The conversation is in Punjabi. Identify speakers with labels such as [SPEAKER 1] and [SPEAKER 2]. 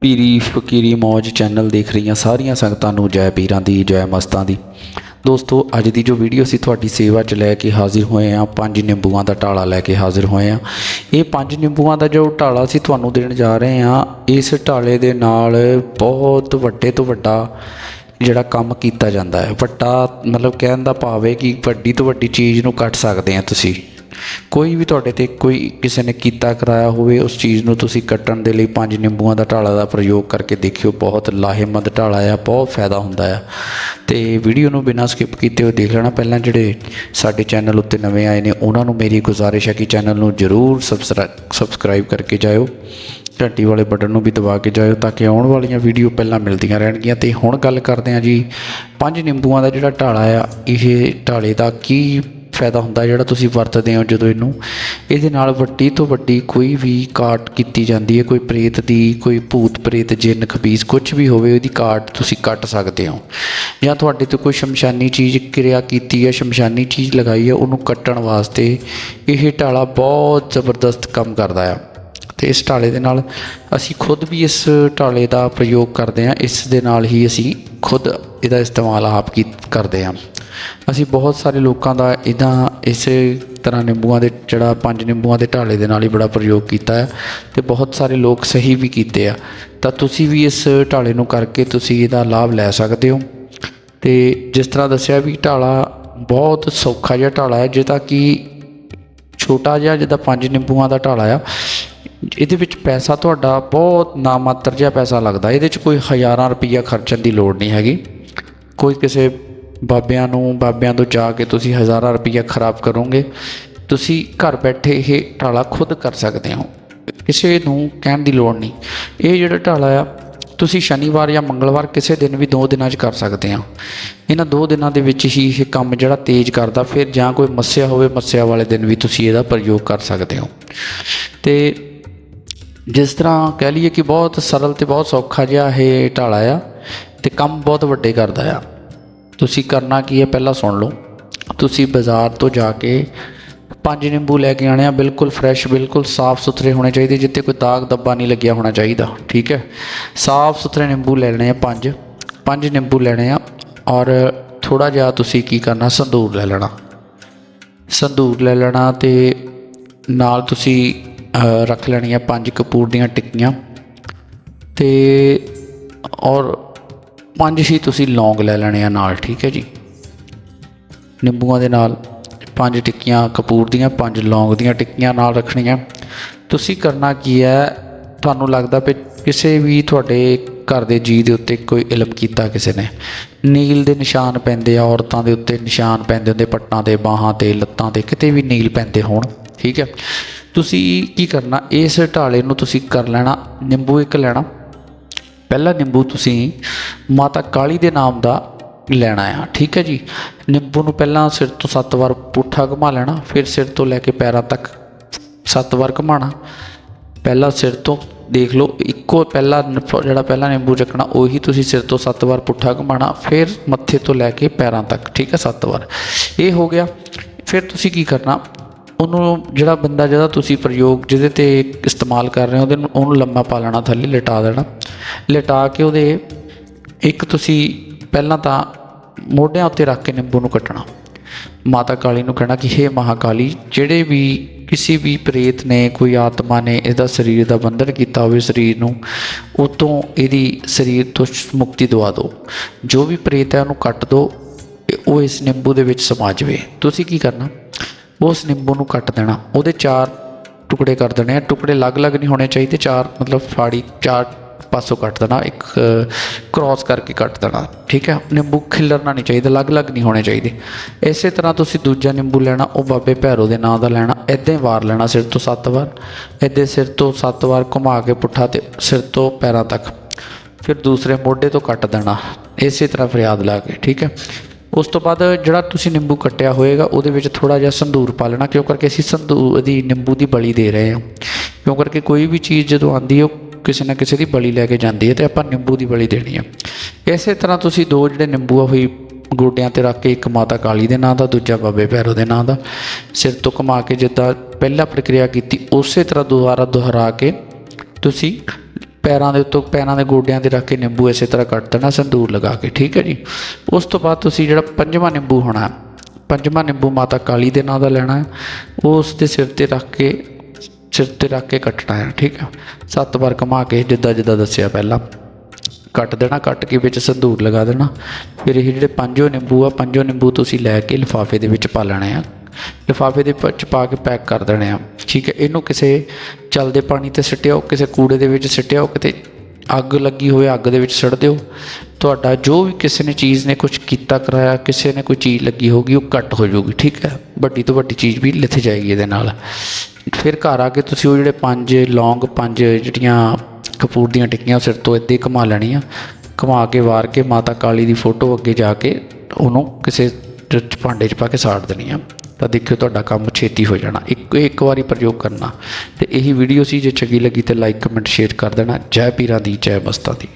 [SPEAKER 1] ਪੀਰੀ ਫਕੀਰੀ ਮੌਜ ਚੈਨਲ ਦੇਖ ਰਹੀਆਂ ਸਾਰੀਆਂ ਸੰਗਤਾਂ ਨੂੰ ਜੈ ਪੀਰਾਂ ਦੀ, ਜੈ ਮਸਤਾਂ ਦੀ। ਦੋਸਤੋ, ਅੱਜ ਦੀ ਜੋ ਵੀਡੀਓ ਅਸੀਂ ਤੁਹਾਡੀ ਸੇਵਾ 'ਚ ਲੈ ਕੇ ਹਾਜ਼ਰ ਹੋਏ ਹਾਂ, ਪੰਜ ਨਿੰਬੂਆਂ ਦਾ ਢਾਲਾ ਲੈ ਕੇ ਹਾਜ਼ਰ ਹੋਏ ਹਾਂ। ਇਹ ਪੰਜ ਨਿੰਬੂਆਂ ਦਾ ਜੋ ਢਾਲਾ ਅਸੀਂ ਤੁਹਾਨੂੰ ਦੇਣ ਜਾ ਰਹੇ ਹਾਂ, ਇਸ ਢਾਲੇ ਦੇ ਨਾਲ ਬਹੁਤ ਵੱਡੇ ਤੋਂ ਵੱਡਾ ਜਿਹੜਾ ਕੰਮ ਕੀਤਾ ਜਾਂਦਾ ਹੈ। ਵੱਡਾ ਮਤਲਬ ਕਹਿਣ ਦਾ ਭਾਵ ਹੈ ਕਿ ਵੱਡੀ ਤੋਂ ਵੱਡੀ ਚੀਜ਼ ਨੂੰ ਕੱਟ ਸਕਦੇ ਆ ਤੁਸੀਂ। ਕੋਈ ਵੀ ਤੁਹਾਡੇ ਤੇ ਕੋਈ ਕਿਸੇ ਨੇ ਕੀਤਾ, ਕਰਾਇਆ ਹੋਵੇ, ਉਸ ਚੀਜ਼ ਨੂੰ ਤੁਸੀਂ ਕੱਟਣ ਦੇ ਲਈ ਪੰਜ ਨਿੰਬੂਆਂ ਦਾ ਢਾਲਾ ਦਾ ਪ੍ਰਯੋਗ ਕਰਕੇ ਦੇਖਿਓ, ਬਹੁਤ ਲਾਹੇਮੰਦ ਢਾਲਾ ਆ, ਬਹੁਤ ਫਾਇਦਾ ਹੁੰਦਾ ਆ। ਤੇ ਵੀਡੀਓ ਨੂੰ ਬਿਨਾਂ ਸਕਿਪ ਕੀਤੇ ਹੋਏ ਦੇਖ ਲੈਣਾ ਪਹਿਲਾਂ, ਜਿਹੜੇ ਸਾਡੇ ਚੈਨਲ ਉੱਤੇ ਨਵੇਂ ਆਏ ਨੇ, ਉਹਨਾਂ ਨੂੰ ਮੇਰੀ ਗੁਜ਼ਾਰਿਸ਼ ਹੈ ਕਿ ਚੈਨਲ ਨੂੰ ਜਰੂਰ ਸਬਸਕ੍ਰਾਈਬ ਕਰਕੇ ਜਾਇਓ। ਘੰਟੀ ਵਾਲੇ ਬਟਨ ਨੂੰ ਵੀ ਦਬਾ ਕੇ ਜਾਇਓ, ਤਾਂ ਕਿ ਆਉਣ ਵਾਲੀਆਂ ਵੀਡੀਓ ਪਹਿਲਾਂ ਮਿਲਦੀਆਂ ਰਹਿਣਗੀਆਂ। ਤੇ ਹੁਣ ਗੱਲ ਕਰਦੇ ਹਾਂ ਜੀ, ਪੰਜ ਨਿੰਬੂਆਂ ਦਾ ਜਿਹੜਾ ਢਾਲਾ ਆ, ਇਹ ਢਾਲੇ ਦਾ ਕੀ ਫਾਇਦਾ ਹੁੰਦਾ ਜਿਹੜਾ ਤੁਸੀਂ ਵਰਤਦੇ ਹੋ ਜਦੋਂ ਇਹਨੂੰ। ਇਹਦੇ ਨਾਲ ਵੱਡੀ ਤੋਂ ਵੱਡੀ ਕੋਈ ਵੀ ਕਾਟ ਕੀਤੀ ਜਾਂਦੀ ਹੈ, ਕੋਈ ਪ੍ਰੇਤ ਦੀ, ਕੋਈ ਭੂਤ ਪ੍ਰੇਤ, ਜਿੰਨ ਖਬੀਸ ਕੁਝ ਵੀ ਹੋਵੇ, ਉਹਦੀ ਕਾਟ ਤੁਸੀਂ ਕੱਟ ਸਕਦੇ ਹੋ। ਜਾਂ ਤੁਹਾਡੇ ਤੇ ਕੋਈ ਸ਼ਮਸ਼ਾਨੀ ਚੀਜ਼ ਕਿਰਿਆ ਕੀਤੀ ਹੈ, ਸ਼ਮਸ਼ਾਨੀ ਚੀਜ਼ ਲਗਾਈ ਹੈ, ਉਹਨੂੰ ਕੱਟਣ ਵਾਸਤੇ ਇਹ ਢਾਲਾ ਬਹੁਤ ਜ਼ਬਰਦਸਤ ਕੰਮ ਕਰਦਾ ਆ। ਤੇ ਇਸ ਢਾਲੇ ਦੇ ਨਾਲ ਅਸੀਂ ਖੁਦ ਵੀ ਇਸ ਢਾਲੇ ਦਾ ਪ੍ਰਯੋਗ ਕਰਦੇ ਹਾਂ। ਇਸ ਦੇ ਨਾਲ ਹੀ ਅਸੀਂ ਖੁਦ ਇਹਦਾ ਇਸਤੇਮਾਲ ਆਪ ਕੀ ਕਰਦੇ ਹਾਂ। ਅਸੀਂ ਬਹੁਤ ਸਾਰੇ ਲੋਕਾਂ ਦਾ ਇਹਦਾ ਇਸੇ ਤਰ੍ਹਾਂ ਨਿੰਬੂਆਂ ਦੇ ਜਿਹੜਾ ਪੰਜ ਨਿੰਬੂਆਂ ਦੇ ਢਾਲੇ ਦੇ ਨਾਲ ਹੀ ਬੜਾ ਪ੍ਰਯੋਗ ਕੀਤਾ ਹੈ ਤੇ ਬਹੁਤ ਸਾਰੇ ਲੋਕ ਸਹੀ ਵੀ ਕੀਤੇ ਆ। ਤਾਂ ਤੁਸੀਂ ਵੀ ਇਸ ਢਾਲੇ ਨੂੰ ਕਰਕੇ ਤੁਸੀਂ ਇਹਦਾ ਲਾਭ ਲੈ ਸਕਦੇ ਹੋ। ਤੇ ਜਿਸ ਤਰ੍ਹਾਂ ਦੱਸਿਆ ਵੀ ਢਾਲਾ ਬਹੁਤ ਸੌਖਾ ਜਿਹਾ ਢਾਲਾ ਹੈ ਜਿਹਦਾ ਕਿ ਛੋਟਾ ਜਿਹਾ ਜਿਹਦਾ ਪੰਜ ਨਿੰਬੂਆਂ ਦਾ ਢਾਲਾ ਆ ਇਹਦੇ ਵਿੱਚ ਪੈਸਾ ਤੁਹਾਡਾ ਬਹੁਤ ਨਾਮਾਤਰ ਜਿਹਾ ਪੈਸਾ ਲੱਗਦਾ। ਇਹਦੇ 'ਚ ਕੋਈ ਹਜ਼ਾਰਾਂ ਰੁਪਈਆ ਖਰਚਣ ਦੀ ਲੋੜ ਨਹੀਂ ਹੈਗੀ। ਕੋਈ ਕਿਸੇ ਬਾਬਿਆਂ ਨੂੰ, ਬਾਬਿਆਂ ਤੋਂ ਜਾ ਕੇ ਤੁਸੀਂ ਹਜ਼ਾਰਾਂ ਰੁਪਈਆ ਖਰਾਬ ਕਰੋਗੇ, ਤੁਸੀਂ ਘਰ ਬੈਠੇ ਇਹ ਢਾਲਾ ਖੁਦ ਕਰ ਸਕਦੇ ਹੋ। ਕਿਸੇ ਨੂੰ ਕਹਿਣ ਦੀ ਲੋੜ ਨਹੀਂ। ਇਹ ਜਿਹੜਾ ਢਾਲਾ ਆ, ਤੁਸੀਂ ਸ਼ਨੀਵਾਰ ਜਾਂ ਮੰਗਲਵਾਰ ਕਿਸੇ ਦਿਨ ਵੀ ਦੋ ਦਿਨਾਂ 'ਚ ਕਰ ਸਕਦੇ ਆ। ਇਹਨਾਂ ਦੋ ਦਿਨਾਂ ਦੇ ਵਿੱਚ ਹੀ ਇਹ ਕੰਮ ਜਿਹੜਾ ਤੇਜ਼ ਕਰਦਾ, ਫਿਰ ਜਾਂ ਕੋਈ ਮੱਸਿਆ ਹੋਵੇ, ਮੱਸਿਆ ਵਾਲੇ ਦਿਨ ਵੀ ਤੁਸੀਂ ਇਹਦਾ ਪ੍ਰਯੋਗ ਕਰ ਸਕਦੇ ਹੋ। ਤੇ ਜਿਸ ਤਰ੍ਹਾਂ ਕਹਿ ਲਈਏ ਕਿ ਬਹੁਤ ਸਰਲ ਤੇ ਬਹੁਤ ਸੌਖਾ ਜਿਹਾ ਇਹ ਢਾਲਾ ਆ ਤੇ ਕੰਮ ਬਹੁਤ ਵੱਡੇ ਕਰਦਾ ਆ। ਤੁਸੀਂ ਕਰਨਾ ਕੀ ਹੈ ਪਹਿਲਾਂ ਸੁਣ ਲਓ। ਤੁਸੀਂ ਬਾਜ਼ਾਰ ਤੋਂ ਜਾ ਕੇ ਪੰਜ ਨਿੰਬੂ ਲੈ ਕੇ ਆਣੇ ਆ, ਬਿਲਕੁਲ ਫਰੈਸ਼ ਬਿਲਕੁਲ ਸਾਫ਼ ਸੁਥਰੇ ਹੋਣੇ ਚਾਹੀਦੇ ਜਿੱਤੇ ਕੋਈ ਦਾਗ ਦੱਬਾ ਨਹੀਂ ਲੱਗਿਆ ਹੋਣਾ ਚਾਹੀਦਾ, ਠੀਕ ਹੈ? ਸਾਫ਼ ਸੁਥਰੇ ਨਿੰਬੂ ਲੈਣੇ ਆ ਪੰਜ ਪੰਜ ਨਿੰਬੂ ਲੈਣੇ ਆ ਔਰ ਥੋੜਾ ਜਿਹਾ ਤੁਸੀਂ ਕੀ ਕਰਨਾ, ਸੰਦੂਰ ਲੈ ਲੈਣਾ। ਸੰਦੂਰ ਲੈ ਲੈਣਾ ਤੇ ਨਾਲ ਤੁਸੀਂ ਰੱਖ ਲੈਣੀਆਂ ਪੰਜ ਕਪੂਰ ਦੀਆਂ ਟਿੱਕੀਆਂ। ਤੇ ਔਰ ਪੰਜ ਹੀ ਤੁਸੀਂ ਲੌਂਗ ਲੈ ਲੈਣੇ ਆ ਨਾਲ, ਠੀਕ ਹੈ ਜੀ? ਨਿੰਬੂਆਂ ਦੇ ਨਾਲ ਪੰਜ ਟਿੱਕੀਆਂ, ਕਪੂਰ ਦੀਆਂ ਪੰਜ, ਲੌਂਗ ਦੀਆਂ ਟਿੱਕੀਆਂ ਨਾਲ ਰੱਖਣੀਆਂ। ਤੁਸੀਂ ਕਰਨਾ ਕੀ ਹੈ? ਤੁਹਾਨੂੰ ਲੱਗਦਾ ਵੀ ਕਿਸੇ ਵੀ ਤੁਹਾਡੇ ਘਰ ਦੇ ਜੀ ਦੇ ਉੱਤੇ ਕੋਈ ਇਲਮ ਕੀਤਾ ਕਿਸੇ ਨੇ? ਨੀਲ ਦੇ ਨਿਸ਼ਾਨ ਪੈਂਦੇ ਆ, ਔਰਤਾਂ ਦੇ ਉੱਤੇ ਨਿਸ਼ਾਨ ਪੈਂਦੇ ਹੁੰਦੇ, ਪੱਟਾਂ ਤੇ ਬਾਹਾਂ ਤੇ, ਲੱਤਾਂ ਤੇ, ਕਿਤੇ ਵੀ ਨੀਲ ਪੈਂਦੇ ਹੋਣ, ਠੀਕ ਹੈ? ਤੁਸੀਂ ਕੀ ਕਰਨਾ? ਇਸ ਢਾਲੇ ਨੂੰ ਤੁਸੀਂ ਕਰ ਲੈਣਾ, ਨਿੰਬੂ ਇੱਕ ਲੈਣਾ। ਪਹਿਲਾ ਨਿੰਬੂ ਤੁਸੀਂ ਮਾਤਾ ਕਾਲੀ ਦੇ ਨਾਮ ਦਾ ਲੈਣਾ ਆ, ਠੀਕ ਹੈ ਜੀ? ਨਿੰਬੂ ਨੂੰ ਪਹਿਲਾਂ ਸਿਰ ਤੋਂ 7 ਵਾਰ ਪੁੱਠਾ ਘੁਮਾ ਲੈਣਾ, ਫਿਰ ਸਿਰ ਤੋਂ ਲੈ ਕੇ ਪੈਰਾਂ ਤੱਕ 7 ਵਾਰ ਘੁਮਾਣਾ। ਪਹਿਲਾਂ ਸਿਰ ਤੋਂ ਦੇਖ ਲਓ, ਇੱਕੋ ਪਹਿਲਾ ਜਿਹੜਾ ਪਹਿਲਾ ਨਿੰਬੂ ਚੱਕਣਾ, ਉਹੀ ਤੁਸੀਂ ਸਿਰ ਤੋਂ 7 ਵਾਰ ਪੁੱਠਾ ਘੁਮਾਣਾ, ਫਿਰ ਮੱਥੇ ਤੋਂ ਲੈ ਕੇ ਪੈਰਾਂ ਤੱਕ, ਠੀਕ ਹੈ 7 ਵਾਰ। ਇਹ ਹੋ ਗਿਆ। ਫਿਰ ਤੁਸੀਂ ਕੀ ਕਰਨਾ? ਉਹਨੂੰ ਜਿਹੜਾ ਬੰਦਾ ਜਿਹਦਾ ਤੁਸੀਂ ਪ੍ਰਯੋਗ ਜਿਹਦੇ ਤੇ ਇਸਤੇਮਾਲ ਕਰ ਰਹੇ ਹੋ, ਉਹਦੇ ਨੂੰ ਉਹਨੂੰ ਲੰਮਾ ਪਾ ਲੈਣਾ, ਥੱਲੇ ਲਟਾ ਦੇਣਾ। ਲਟਾ ਕੇ ਉਹਦੇ ਇੱਕ ਤੁਸੀਂ ਪਹਿਲਾਂ ਤਾਂ ਮੋਢਿਆਂ ਉੱਤੇ ਰੱਖ ਕੇ ਨਿੰਬੂ ਨੂੰ ਕੱਟਣਾ। ਮਾਤਾ ਕਾਲੀ ਨੂੰ ਕਹਿਣਾ ਕਿ हे ਮਹਾਕਾਲੀ ਜਿਹੜੇ ਵੀ ਕਿਸੇ ਵੀ ਪ੍ਰੇਤ ਨੇ, ਕੋਈ ਆਤਮਾ ਨੇ ਇਹਦਾ ਸਰੀਰ ਦਾ ਬੰਧਨ ਕੀਤਾ ਹੋਵੇ ਸਰੀਰ ਨੂੰ ਉਹ ਤੋਂ ਇਹਦੀ ਸਰੀਰ ਤੋਂ ਮੁਕਤੀ ਦਵਾ ਦਿਓ। ਜੋ ਵੀ ਪ੍ਰੇਤ ਹੈ ਉਹਨੂੰ ਕੱਟ ਦਿਓ ਉਹ ਇਸ ਨਿੰਬੂ ਦੇ ਵਿੱਚ ਸਮਾ ਜਾਵੇ। ਤੁਸੀਂ ਕੀ ਕਰਨਾ? ਉਸ ਨਿੰਬੂ ਨੂੰ ਕੱਟ ਦੇਣਾ। ਉਹਦੇ ਚਾਰ ਟੁਕੜੇ ਕਰ ਦੇਣੇ ਆ। ਟੁਕੜੇ ਅਲੱਗ-ਅਲੱਗ ਨਹੀਂ ਹੋਣੇ ਚਾਹੀਦੇ। ਚਾਰ ਮਤਲਬ ਫਾੜੀ, ਚਾਰ ਪਾਸੋਂ ਕੱਟ ਦੇਣਾ। ਇੱਕ ਕ੍ਰਾਸ ਕਰਕੇ ਕੱਟ ਦੇਣਾ। ਠੀਕ ਹੈ? ਨਿੰਬੂ ਖਿਲਰਨਾ ਨਹੀਂ ਚਾਹੀਦਾ। ਅਲੱਗ-ਅਲੱਗ ਨਹੀਂ ਹੋਣੇ ਚਾਹੀਦੇ। ਇਸੇ ਤਰ੍ਹਾਂ ਤੁਸੀਂ ਦੂਜਾ ਨਿੰਬੂ ਲੈਣਾ, ਉਹ ਬਾਬੇ ਭੈਰੋ ਦੇ ਨਾਂ ਦਾ ਲੈਣਾ। ਇਦਾਂ ਹੀ ਵਾਰ ਲੈਣਾ ਸਿਰ ਤੋਂ 7 ਵਾਰ। ਇਦਾਂ ਸਿਰ ਤੋਂ 7 ਵਾਰ ਘੁਮਾ ਕੇ ਪੁੱਠਾ ਤੇ ਸਿਰ ਤੋਂ ਪੈਰਾਂ ਤੱਕ। ਫਿਰ ਦੂਸਰੇ ਮੋਢੇ ਤੋਂ ਕੱਟ ਦੇਣਾ। ਇਸੇ ਤਰ੍ਹਾਂ ਫਰਿਆਦ ਲਾ ਕੇ। ਠੀਕ ਹੈ? ਉਸ ਤੋਂ ਬਾਅਦ ਜਿਹੜਾ ਤੁਸੀਂ ਨਿੰਬੂ ਕੱਟਿਆ ਹੋਏਗਾ, ਉਹਦੇ ਵਿੱਚ ਥੋੜਾ ਜਿਹਾ ਸੰਧੂਰ ਪਾ ਲੈਣਾ, ਕਿਉਂ ਕਰਕੇ ਅਸੀਂ ਸੰਦੂਰ ਦੀ ਨਿੰਬੂ ਦੀ ਬਲੀ ਦੇ ਰਹੇ ਹਾਂ। ਕਿਉਂ ਕਰਕੇ ਕੋਈ ਵੀ ਚੀਜ਼ ਜਦੋਂ ਆਂਦੀ ਹੈ, ਉਹ ਕਿਸੇ ਨਾ ਕਿਸੇ ਦੀ ਬਲੀ ਲੈ ਕੇ ਜਾਂਦੀ ਹੈ ਤੇ ਆਪਾਂ ਨਿੰਬੂ ਦੀ ਬਲੀ ਦੇਣੀ ਹੈ। ਇਸੇ ਤਰ੍ਹਾਂ ਤੁਸੀਂ ਦੋ ਜਿਹੜੇ ਨਿੰਬੂ ਆ ਹੋਈ ਗੋਡਿਆਂ ਤੇ ਰੱਖ ਕੇ ਇੱਕ ਮਾਤਾ ਕਾਲੀ ਦੇ ਨਾਂ ਦਾ, ਦੂਜਾ ਬਾਬੇ ਭੈਰੋ ਦੇ ਨਾਂ ਦਾ, ਸਿਰ ਤੋਂ ਘੁਮਾ ਕੇ ਜਿੱਦਾਂ ਪਹਿਲਾ ਪ੍ਰਕਿਰਿਆ ਕੀਤੀ, ਉਸੇ ਤਰ੍ਹਾਂ ਦੁਬਾਰਾ ਦੁਹਰਾ ਕੇ ਤੁਸੀਂ ਪੈਰਾਂ ਦੇ ਉੱਤੋਂ ਪੈਰਾਂ ਦੇ ਗੋਡਿਆਂ ਤੇ ਰੱਖ ਕੇ ਨਿੰਬੂ ਇਸੇ ਤਰ੍ਹਾਂ ਕੱਟ ਦੇਣਾ, ਸੰਦੂਰ ਲਗਾ ਕੇ, ਠੀਕ ਹੈ ਜੀ? ਉਸ ਤੋਂ ਬਾਅਦ ਤੁਸੀਂ ਜਿਹੜਾ ਪੰਜਵਾਂ ਨਿੰਬੂ ਹੋਣਾ, ਪੰਜਵਾਂ ਨਿੰਬੂ ਮਾਤਾ ਕਾਲੀ ਦੇ ਨਾਂ ਦਾ ਲੈਣਾ ਹੈ। ਉਹ ਉਸ ਦੇ ਸਿਰ ਤੇ ਰੱਖ ਕੇ, ਸਿਰ ਤੇ ਰੱਖ ਕੇ ਕੱਟਣਾ ਹੈ, ਠੀਕ ਹੈ? ਸੱਤ ਵਾਰ ਘੁਮਾ ਕੇ ਜਿੱਦਾਂ ਜਿੱਦਾਂ ਦੱਸਿਆ ਪਹਿਲਾਂ। ਕੱਟ ਦੇਣਾ, ਕੱਟ ਕੇ ਵਿੱਚ ਸੰਦੂਰ ਲਗਾ ਦੇਣਾ। ਫਿਰ ਇਹ ਜਿਹੜੇ ਪੰਜੋ ਨਿੰਬੂ ਆ, ਪੰਜੋ ਨਿੰਬੂ ਤੁਸੀਂ ਲੈ ਕੇ ਲਿਫਾਫੇ ਦੇ ਵਿੱਚ ਪਾ ਲੈਣੇ ਆ। ਲਿਫਾਫੇ ਦੇ ਵਿੱਚ ਪਾ ਕੇ ਪੈਕ ਕਰ ਦੇਣੇ ਆ। ਠੀਕ ਹੈ, ਇਹਨੂੰ ਕਿਸੇ ਚਲਦੇ ਪਾਣੀ ਤੇ ਸਿੱਟਿਓ, ਕਿਸੇ ਕੂੜੇ ਦੇ ਵਿੱਚ ਸਿੱਟਿਓ, ਕਿਤੇ ਅੱਗ ਲੱਗੀ ਹੋਵੇ, ਅੱਗ ਦੇ ਵਿੱਚ ਸਿੱਟ ਦਿਓ। ਤੁਹਾਡਾ ਜੋ ਵੀ ਕਿਸੇ ਨੇ ਚੀਜ਼ ਨੇ ਕੁਝ ਕੀਤਾ, ਕਰਾਇਆ, ਕਿਸੇ ਨੇ ਕੋਈ ਚੀਜ਼ ਲੱਗੀ ਹੋਗੀ ਉਹ ਕੱਟ ਹੋ ਜਾਊਗੀ, ਠੀਕ ਹੈ? ਵੱਡੀ ਤੋਂ ਵੱਡੀ ਚੀਜ਼ ਵੀ ਲਿਥ ਜਾਏਗੀ ਇਹਦੇ ਨਾਲ। ਫਿਰ ਘਰ ਆ ਕੇ ਤੁਸੀਂ ਉਹ ਜਿਹੜੇ ਪੰਜ ਲੌਂਗ, ਪੰਜ ਜਿਹੜੀਆਂ ਕਪੂਰ ਦੀਆਂ ਟਿੱਕੀਆਂ ਸਿਰ ਤੋਂ ਇੱਦਾਂ ਹੀ ਘੁਮਾ ਲੈਣੀਆਂ। ਘੁਮਾ ਕੇ ਵਾਰ ਕੇ ਮਾਤਾ ਕਾਲੀ ਦੀ ਫੋਟੋ ਅੱਗੇ ਜਾ ਕੇ ਉਹਨੂੰ ਕਿਸੇ ਭਾਂਡੇ 'ਚ ਪਾ ਕੇ ਸਾੜ ਦੇਣੀ ਆ ਤਾਂ ਦੇਖਿਓ ਤੁਹਾਡਾ ਕੰਮ ਛੇਤੀ ਹੋ ਜਾਣਾ। ਇੱਕ ਇੱਕ ਵਾਰੀ ਪ੍ਰਯੋਗ ਕਰਨਾ। ਤੇ ਇਹੀ ਵੀਡੀਓ ਸੀ, ਜੇ ਚੰਗੀ ਲੱਗੀ ਤੇ ਲਾਈਕ ਕਮੈਂਟ ਸ਼ੇਅਰ ਕਰ ਦੇਣਾ। ਜੈ ਪੀਰਾਂ ਦੀ, ਜੈ ਮਸਤਾਂ ਦੀ।